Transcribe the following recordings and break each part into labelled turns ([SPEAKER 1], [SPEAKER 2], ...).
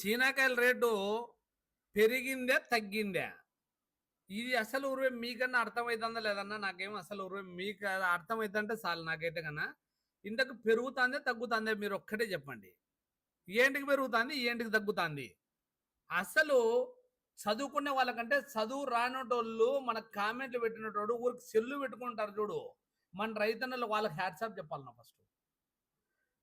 [SPEAKER 1] చీనాకాయల rate పెరిగిందే తగ్గిందే. ఇది అసలు ఉరువే మీకన్నా అర్థమవుతుందా లేదన్నా? నాకేం అసలు ఉరువే మీకు అర్థమవుతుందంటే చాలు నాకైతే కన్నా. ఇంతకు పెరుగుతుందే తగ్గుతుందే మీరు ఒక్కటే చెప్పండి. ఏంటికి పెరుగుతుంది ఏంటికి తగ్గుతుంది? అసలు చదువుకునే వాళ్ళకంటే చదువు రానటోళ్ళు మన కామెంట్లు పెట్టినటోడు ఊరికి సెల్లు పెట్టుకుంటారు చూడు. మన రైతన్నలు వాళ్ళకి హ్యాట్సాప్ చెప్పాలన్నా ఫస్ట్.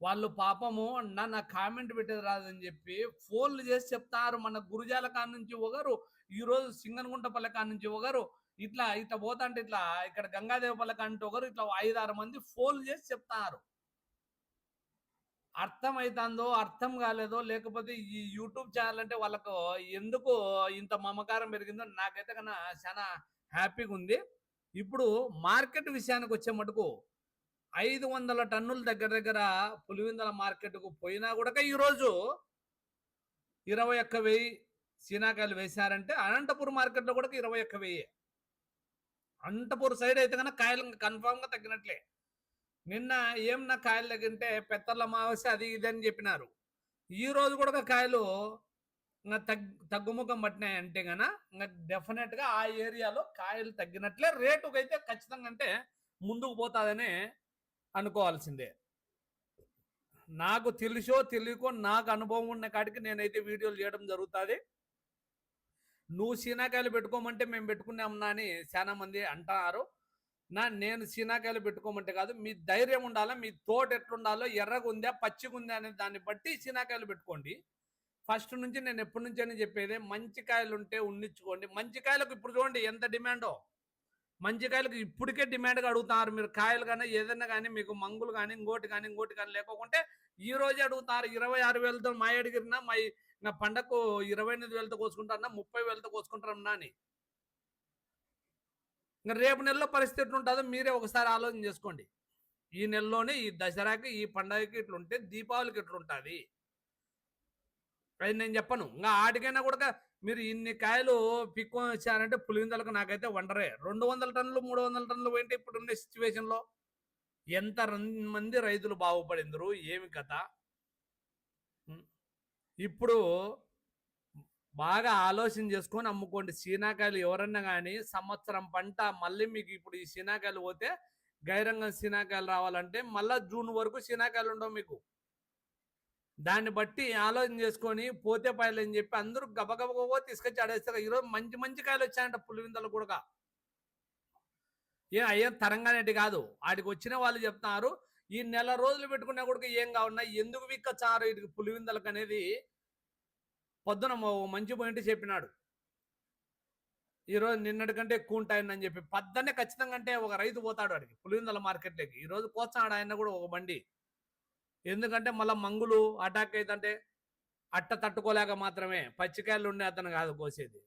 [SPEAKER 1] వాళ్ళు పాపము అన్న నా కామెంట్ పెట్టేది రాదని చెప్పి ఫోన్లు చేసి చెప్తారు. మన గురుజాల కాడ నుంచి ఒకరు ఈ రోజు సింగనగుంటపల్లె కాడ నుంచి ఒకరు ఇట్లా ఇట్లా పోతా అంటే ఇట్లా ఇక్కడ గంగాదేవపల్లె కాడ నుంచి ఒకరు ఇట్లా ఐదారు మంది ఫోన్లు చేసి చెప్తారు. అర్థమైతుందో అర్థం కాలేదో లేకపోతే ఈ యూట్యూబ్ ఛానల్ అంటే వాళ్ళకు ఎందుకు ఇంత మమకారం పెరిగిందో నాకైతే కన్నా చాలా హ్యాపీగా ఉంది ఇప్పుడు మార్కెట్ విషయానికి వచ్చే మటుకు ఐదు వందల టన్నుల దగ్గర దగ్గర పులివిందల మార్కెట్కు పోయినా కూడా ఈరోజు ఇరవై ఒక్క వెయ్యి సీనాకాయలు వేశారంటే అనంతపూర్ మార్కెట్లో కూడా ఇరవై ఒక్క వెయ్యి. అనంతపూర్ సైడ్ అయితే కనుక కాయలు కన్ఫామ్గా తగ్గినట్లే. నిన్న ఏం నా కాయలు తగ్గింటే పెత్తర్ల మావసి అది ఇది అని చెప్పినారు. ఈ రోజు కూడా కాయలు ఇంకా తగ్ తగ్గుముఖం పట్టినాయి అంటే గన ఇంకా డెఫినెట్గా ఆ ఏరియాలో కాయలు తగ్గినట్లే. రేటుకైతే అయితే ఖచ్చితంగా అంటే ముందుకు పోతాదని అనుకోవాల్సిందే. నాకు తెలుసో తెలియకో నాకు అనుభవం ఉన్న కాడికి నేనైతే వీడియోలు చేయడం జరుగుతుంది. నువ్వు సీనాకాయలు పెట్టుకోమంటే మేము పెట్టుకున్నామన్నా అని చాలా మంది అంటున్నారు. నా నేను సీనాకాయలు పెట్టుకోమంటే కాదు మీ ధైర్యం ఉండాలా మీ తోట ఎట్లుండాలో ఎర్రగా ఉందా పచ్చిగా ఉందా అనే దాన్ని బట్టి సీనాకాయలు పెట్టుకోండి. ఫస్ట్ నుంచి నేను ఎప్పటి నుంచి అని చెప్పేది మంచి కాయలు ఉంటే ఉండించుకోండి మంచి కాయలకు ఇప్పుడు చూడండి ఎంత డిమాండో. మంచి కాయలకు ఇప్పటికే డిమాండ్గా అడుగుతున్నారు. మీరు కాయలు కానీ ఏదైనా కానీ మీకు మంగులు కానీ ఇంకోటి కానీ ఇంకోటి కానీ లేకుంటే ఈ రోజే అడుగుతారు. ఇరవై ఆరు వేలతో మా అడిగిరినా మా నా పండగకు ఇరవై ఎనిమిది వేలతో కోసుకుంటారన్నా ముప్పై వేలతో కోసుకుంటారన్నా అని. ఇంకా రేపు నెలలో పరిస్థితి ఎట్లుంటుందో మీరే ఒకసారి ఆలోచన చేసుకోండి. ఈ నెలలోనే ఈ దసరాకి ఈ పండగకి ఇట్లుంటే దీపావళికి ఇట్లుంటుంది అది నేను చెప్పను. ఇంకా ఆడికైనా కూడా మీరు ఇన్ని కాయలు పిక్కొని వచ్చారంటే పులిందలకు నాకైతే వండరే. రెండు వందల టన్నులు మూడు వందల టన్నులు పోయింటే ఇప్పుడు ఉన్న సిచ్యువేషన్లో ఎంత మంది రైతులు బాగుపడిందరు ఏమి కథ? ఇప్పుడు బాగా ఆలోచన చేసుకొని అమ్ముకోండి. సీనాకాయలు ఎవరన్నా కానీ సంవత్సరం పంట మళ్ళీ మీకు ఇప్పుడు ఈ సీనాకాయలు పోతే గైరంగం సీనాకాయలు రావాలంటే మళ్ళా జూన్ వరకు సీనాకాయలు ఉండవు మీకు. దాన్ని బట్టి ఆలోచన చేసుకొని పోతే పాయలు అని చెప్పి అందరూ గబగబగబో తీసుకొచ్చి ఆడేస్తారు. ఈరోజు మంచి మంచి కాయలు వచ్చాయంట పులివిందలు కూడా. ఏ అయ్యే తరంగానేటి కాదు. ఆడికి వచ్చిన వాళ్ళు చెప్తున్నారు ఈ నెల రోజులు పెట్టుకున్నా కూడా ఏం కావున్నా ఎందుకు విక్కచ్చారు ఇటు పులివిందలకు అనేది పొద్దున ఓ మంచి పాయింట్ చెప్పినాడు. ఈరోజు నిన్నటి కంటే ఎక్కువ ఉంటాయని చెప్పి. పద్దనే ఖచ్చితంగా అంటే ఒక రైతు పోతాడు వాడికి పులివిందల మార్కెట్లోకి. ఈరోజు కోస్తాడు ఆయన కూడా ఒక బండి. ఎందుకంటే మళ్ళీ మంగులు అటాక్ అవుతుంటే అట్ట తట్టుకోలేక మాత్రమే పచ్చికాయలు ఉండే అతను కాదు కోసేది.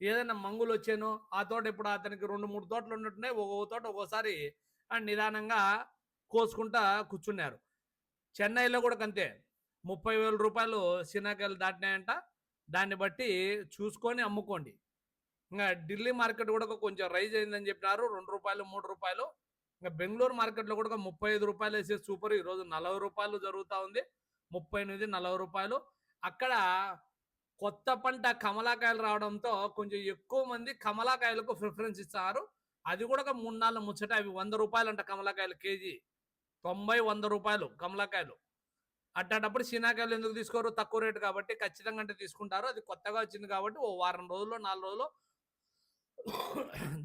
[SPEAKER 1] ఏదైనా మంగులు వచ్చాను ఆ తోట ఇప్పుడు అతనికి రెండు మూడు తోటలు ఉన్నట్టున్నాయి. ఒక్కొక్క తోట ఒక్కోసారి నిదానంగా కోసుకుంటా కూర్చున్నారు. చెన్నైలో కూడా అంతే ముప్పై వేల రూపాయలు సినాకాయలు దాటినాయంట. దాన్ని బట్టి చూసుకొని అమ్ముకోండి. ఇంకా ఢిల్లీ మార్కెట్ కూడా కొంచెం రైజ్ అయిందని చెప్పినారు. రెండు రూపాయలు మూడు రూపాయలు ఇంకా బెంగళూరు మార్కెట్లో కూడా ముప్పై ఐదు రూపాయలు వేసే సూపర్ ఈరోజు నలభై రూపాయలు జరుగుతూ ఉంది. ముప్పై ఎనిమిది నలభై రూపాయలు. అక్కడ కొత్త పంట కమలాకాయలు రావడంతో కొంచెం ఎక్కువ మంది కమలాకాయలకు ప్రిఫరెన్స్ ఇస్తారు. అది కూడా ఒక మూడు నాలుగు ముచ్చట అవి వంద రూపాయలు అంట కమలాకాయలు కేజీ. తొంభై వంద రూపాయలు కమలాకాయలు. అట్టేటప్పుడు శీనాకాయలు ఎందుకు తీసుకోరు? తక్కువ రేటు కాబట్టి ఖచ్చితంగా అంటే తీసుకుంటారు. అది కొత్తగా వచ్చింది కాబట్టి ఓ వారం రోజుల్లో నాలుగు రోజులు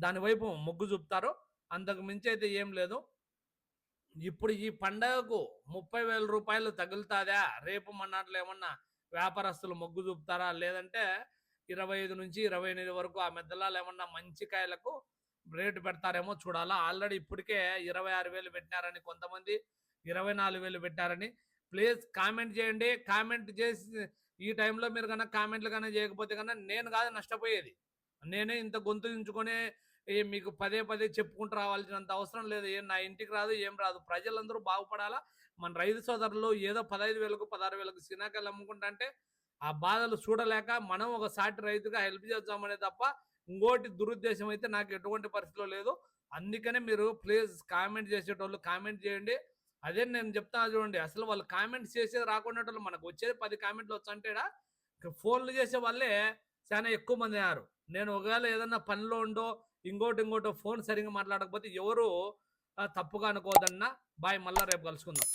[SPEAKER 1] దాని వైపు మొగ్గు చూపుతారు. అంతకు మించి అయితే ఏం లేదు. ఇప్పుడు ఈ పండగకు ముప్పై వేల రూపాయలు తగులుతాదా? రేపు మన్నాట్లో ఏమన్నా వ్యాపారస్తులు మొగ్గు చూపుతారా? లేదంటే ఇరవై ఐదు నుంచి ఇరవై ఎనిమిది వరకు ఆ మెద్దలాలు ఏమన్నా మంచి కాయలకు రేటు పెడతారేమో చూడాలా. ఆల్రెడీ ఇప్పటికే ఇరవై ఆరు వేలు పెట్టినారని కొంతమంది ఇరవై నాలుగు వేలు పెట్టారని. ప్లీజ్ కామెంట్ చేయండి. కామెంట్ చేసి ఈ టైంలో మీరు కన్నా కామెంట్లు కన్నా చేయకపోతే కన్నా నేను కాదు నష్టపోయేది. నేనే ఇంత గొంతు మీకు పదే పదే చెప్పుకుంటూ రావాల్సినంత అవసరం లేదు. ఏం నా ఇంటికి రాదు ఏం రాదు. ప్రజలందరూ బాగుపడాలా? మన రైతు సోదరులు ఏదో పదహైదు వేలకు పదహారు వేలకు సినాకాయలు అమ్ముకుంటా అంటే ఆ బాధలు చూడలేక మనం ఒక సాటి రైతుగా హెల్ప్ చేద్దామనే తప్ప ఇంకోటి దురుద్దేశం అయితే నాకు ఎటువంటి పరిస్థితిలో లేదు. అందుకనే మీరు ప్లీజ్ కామెంట్ చేసేటోళ్ళు కామెంట్ చేయండి. అదే నేను చెప్తాను చూడండి అసలు వాళ్ళు కామెంట్స్ చేసేది రాకుండా మనకు వచ్చేది పది కామెంట్లు వచ్చంటేడా ఫోన్లు చేసే వాళ్ళే చాలా ఎక్కువ మంది అయ్యారు. నేను ఒకవేళ ఏదన్నా పనిలో ఉండో ఇంకోటి ఇంకోటో ఫోన్ సరిగ్గా మాట్లాడకపోతే ఎవరు తప్పుగా అనుకోదన్నా బాయ్ మళ్ళా రేపు కలుసుకుందాం.